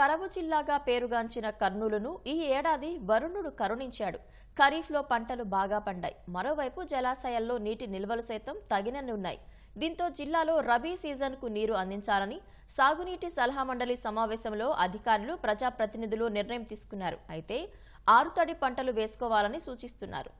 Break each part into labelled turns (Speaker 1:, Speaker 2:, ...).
Speaker 1: కరవు జిల్లాగా పేరుగాంచిన కర్నూలును ఈ ఏడాది వరుణుడు కరుణించాడు. ఖరీఫ్లో పంటలు బాగా పండాయి. మరోవైపు జలాశయాల్లో నీటి నిల్వలు సైతం తగినన్ని ఉన్నాయి. దీంతో జిల్లాలో రబీ సీజన్కు నీరు అందించాలని సాగునీటి సలహా మండలి సమావేశంలో అధికారులు ప్రజాప్రతినిధులు నిర్ణయం తీసుకున్నారు. అయితే ఆరుతడి పంటలు వేసుకోవాలని సూచిస్తున్నారు.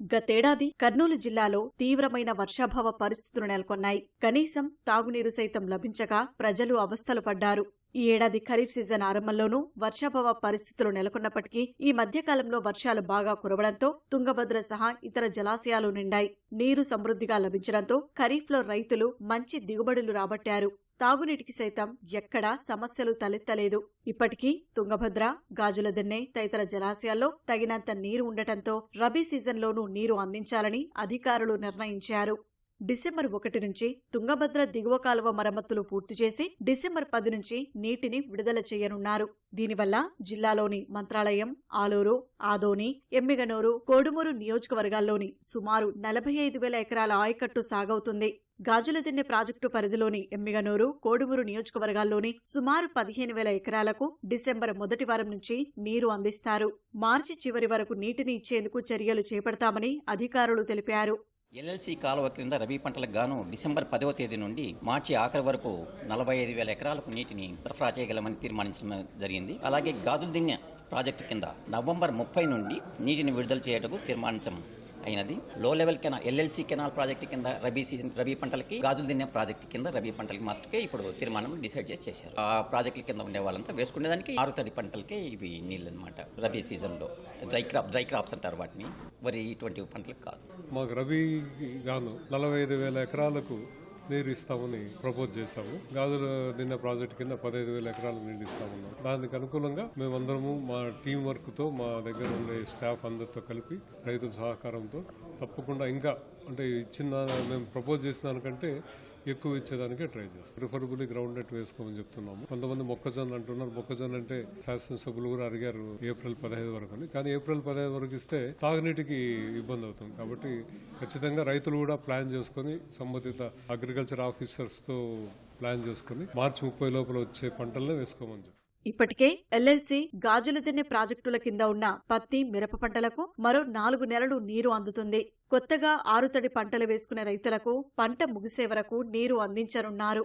Speaker 2: గతేడాది కర్నూలు జిల్లాలో తీవ్రమైన వర్షాభావ పరిస్థితులు నెలకొన్నాయి. కనీసం తాగునీరు సైతం లభించక ప్రజలు అవస్థలు పడ్డారు. ఈ ఏడాది ఖరీఫ్ సీజన్ ఆరంభంలోనూ వర్షాభావ పరిస్థితులు నెలకొన్నప్పటికీ ఈ మధ్యకాలంలో వర్షాలు బాగా కురవడంతో తుంగభద్ర సహా ఇతర జలాశయాలు నిండాయి. నీరు సమృద్ధిగా లభించడంతో ఖరీఫ్లో రైతులు మంచి దిగుబడులు రాబట్టారు. తాగునీటికి సైతం ఎక్కడా సమస్యలు తలెత్తలేదు. ఇప్పటికీ తుంగభద్ర గాజుల దిన్నె తదితర జలాశయాల్లో తగినంత నీరు ఉండటంతో రబీ సీజన్లోనూ నీరు అందించాలని అధికారులు నిర్ణయించారు. డిసెంబర్ ఒకటి నుంచి తుంగభద్ర దిగువ కాలువ మరమ్మతులు పూర్తి చేసి డిసెంబర్ పది నుంచి నీటిని విడుదల చేయనున్నారు. దీనివల్ల జిల్లాలోని మంత్రాలయం ఆలూరు ఆదోని ఎమ్మిగనూరు కోడుమూరు నియోజకవర్గాల్లోని సుమారు నలభై ఐదు వేల ఎకరాల ఆయకట్టు సాగవుతుంది. గాజులదిన్నె ప్రాజెక్టు పరిధిలోని ఎమ్మిగనూరు కోడుమూరు నియోజకవర్గాల్లోని సుమారు పదిహేను వేల ఎకరాలకు డిసెంబర్ మొదటి వారం నుంచి నీరు అందిస్తారు. మార్చి చివరి వరకు నీటిని ఇచ్చేందుకు చర్యలు చేపడతామని అధికారులు తెలిపారు.
Speaker 3: ఎల్ఎల్సి కాలువ క్రింద రబీ పంటలకు గాను డిసెంబర్ పదవ తేదీ నుండి మార్చి ఆఖరి వరకు నలభై ఐదు వేల ఎకరాలకు నీటిని సరఫరా చేయగలమని తీర్మానించడం జరిగింది. అలాగే గాజుల దిన్నె ప్రాజెక్టు కింద నవంబర్ ముప్పై నుండి నీటిని విడుదల చేయటకు తీర్మానించం అయినది. Low level canal LLC canal project కింద రబీ సీజన్ రబీ పంటలకి గాజులు తినే ప్రాజెక్టు కింద రబీ పంటలకి మాత్రమే ఇప్పుడు తీర్మానం డిసైడ్ చేసి చేశారు. ఆ ప్రాజెక్టుల కింద ఉండే వాళ్ళంతా వేసుకునేదానికి ఆరు తడి పంటలకే ఇవి నీళ్ళు అనమాట రబీ సీజన్లో డ్రై క్రాప్ డ్రై క్రాప్స్ అంటారు వాటిని. వరి ఇటువంటి పంటలకు కాదు.
Speaker 4: మాకు రబీ గాను నలభై ఐదు వేల ఎకరాలకు నీరు ఇస్తామని ప్రపోజ్ చేశాము. గాజుల నిన్న ప్రాజెక్ట్ కింద పదహైదు వేల ఎకరాలు నీరు ఇస్తామన్నాం దానికి అనుకూలంగా మేమందరము మా టీం వర్క్తో మా దగ్గర ఉండే స్టాఫ్ అందరితో కలిపి రైతుల సహకారంతో తప్పకుండా ఇంకా అంటే ఇచ్చిన మేము ప్రపోజ్ చేసిన దానికంటే ఎక్కువ ఇచ్చేదానికే ట్రై చేస్తాం. ప్రిఫరబుల్లీ గ్రౌండ్ నెట్ వేసుకోమని చెప్తున్నాము. కొంతమంది మొక్కజొన్న అంటున్నారు. మొక్కజొన్న అంటే శాసనసభ్యులు కూడా అడిగారు ఏప్రిల్ పదహైదు వరకు అని. కానీ ఏప్రిల్ పదహైదు వరకు ఇస్తే తాగునీటికి ఇబ్బంది అవుతుంది. కాబట్టి ఖచ్చితంగా రైతులు కూడా ప్లాన్ చేసుకొని సంబంధిత అగ్రికల్చర్ ఆఫీసర్స్తో ప్లాన్ చేసుకొని మార్చి ముప్పై లోపల వచ్చే పంటలనే వేసుకోమని చెప్పి
Speaker 2: ఇప్పటికే ఎల్ఎల్సి గాజులు తినే ప్రాజెక్టుల కింద ఉన్న పత్తి మిరప పంటలకు మరో నాలుగు నెలలు నీరు అందుతుంది. కొత్తగా ఆరుతడి పంటలు వేసుకునే రైతులకు పంట ముగిసే వరకు నీరు అందించనున్నారు.